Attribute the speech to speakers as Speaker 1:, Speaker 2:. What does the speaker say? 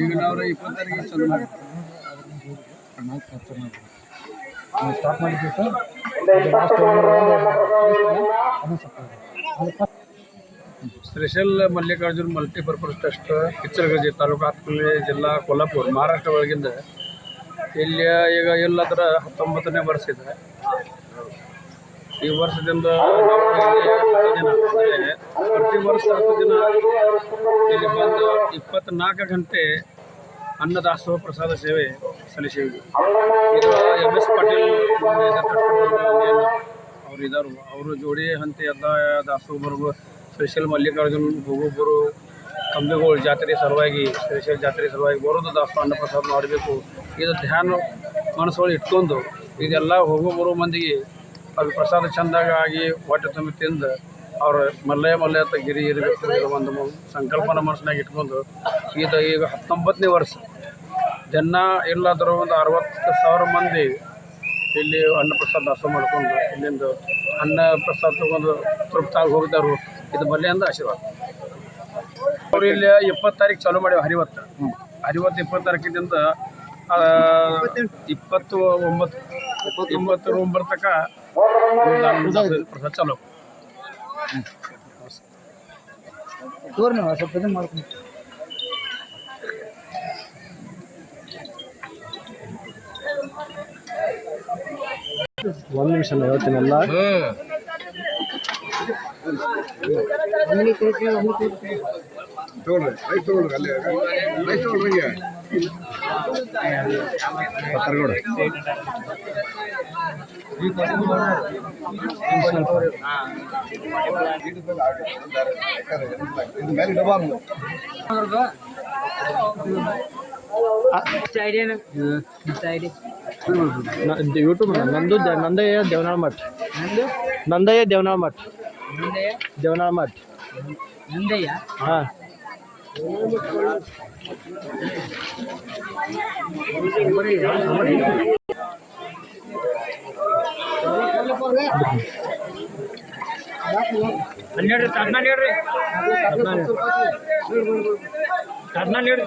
Speaker 1: ಈಗ ನಾವು ಇಪ್ಪತ್ತಾರಿಗೆ ಚಲೋ
Speaker 2: ಸ್ಟಾರ್ಟ್ ಮಾಡಿದ್ವಿ sir
Speaker 1: special Mallikarjun multipurpose trust ಕಿಚ್ಚರಗಜಿ taluk ಜಿಲ್ಲಾ ಕೊಲ್ಲಾಪುರ, ಮಹಾರಾಷ್ಟ್ರ ಒಳಗಿಂದ. ಇಲ್ಲಿ ಈಗ ಎಲ್ಲದರ ಹತ್ತೊಂಬತ್ತನೇ ವರ್ಷ ಇದೆ. ಈ ವರ್ಷದಿಂದ ಪ್ರತಿ ವರ್ಷ ಹತ್ತು ದಿನ ಇಲ್ಲಿ ಬಂದು ಇಪ್ಪತ್ನಾಲ್ಕು ಗಂಟೆ ಅನ್ನದಾಸೋಹ ಪ್ರಸಾದ ಸೇವೆ ಸಲ್ಲಿಸಿದ್ವಿ ಇದು ಎಂ ಎಸ್ ಪಾಟೀಲ್ ಅವ್ರು ಇದ್ದಾರು ಅವರು ಜೋಡಿ ಹಂತಿ ಎದ್ದ ದಾಸೋಹ ಬರ್ಬೋದು ಸ್ಪೆಷಲ್ ಮಲ್ಲಿಕಾರ್ಜುನ್ ಭೋಗುಬರು ಕಂಬಿಗಳು ಜಾತ್ರೆ ಸಲುವಾಗಿ, ಸ್ಪೆಷಲ್ ಜಾತ್ರೆ ಸಲುವಾಗಿ ಬರೋದು ದಾಸೋಹ ಅನ್ನ ಪ್ರಸಾದ ಮಾಡಬೇಕು. ಇದು ಧ್ಯಾನ ಮನಸ್ಸೊಳಗೆ ಇಟ್ಕೊಂಡು ಇದೆಲ್ಲ ಹೋಗೋ ಬರೋ ಮಂದಿಗೆ ಅದು ಪ್ರಸಾದ ಚಂದಾಗ ಆಗಿ ಹೊಟ್ಟೆ ತುಂಬಿ ತಿಂದು ಅವರು ಮಲ್ಲಯ ಮಲ್ಲೆ ಅಂತ ಗಿರಿ ಇರಬೇಕು ಒಂದು ಸಂಕಲ್ಪನ ಮನಸ್ಸಿನಾಗ ಇಟ್ಕೊಂಡು ಇದು ಈಗ ಹತ್ತೊಂಬತ್ತನೇ ವರ್ಷ. ಜನ ಇಲ್ಲಾದರೂ ಒಂದು ಅರವತ್ತು ಸಾವಿರ ಮಂದಿ ಇಲ್ಲಿ ಅನ್ನ ಪ್ರಸಾದ ದಾಸೋಹ ಮಾಡ್ಕೊಂಡು ಇಲ್ಲಿಂದ ಅನ್ನ ಪ್ರಸಾದ ತಗೊಂಡು ತೃಪ್ತಾಗಿ ಹೋಗಿದ್ದಾರು ಇದು ಬಲ್ಲೆಯಿಂದ ಆಶೀರ್ವಾದ. ಅವ್ರು ಇಲ್ಲಿ ಇಪ್ಪತ್ತು ತಾರೀಕು ಚಾಲೂ ಮಾಡ್ಯಾವ ಹರಿವತ್ತು. ಹರಿವತ್ತು ಇಪ್ಪತ್ತು ತಾರೀಕಿನಿಂದ ಆ, ಇಪ್ಪತ್ತು ಒಂಬತ್ತು ಇಪ್ಪತ್ತು ಒಂಬತ್ತು ತನಕ ಚಲೋ ಚಾಲೂ.
Speaker 2: ತೋರಿ ನೀವು ಸ್ವಲ್ಪ ಇದನ್ನ ಮಾಡ್ಕೊಂಡು. ಒಂದು ನಿಮಿಷ ಹೇಳ್ತೀನಲ್ಲ ಯೂಟ್ಯೂಬ್ ನಂದು ದ- ನಂದಯ್ಯ ದೇವನಾಳ್ ಮಠ್ ನಂದಯ್ಯ ದೇವನಾಳ್ ಮಠ್ ದೇವನಾಳ್ ಮಠ್ ಹಾಂ
Speaker 1: ಹನ್ನೆರಡು ಹದಿನಾರು ಹೇಳ್ರಿ ಹದಿನಾರು ಹೇಳ್ರಿ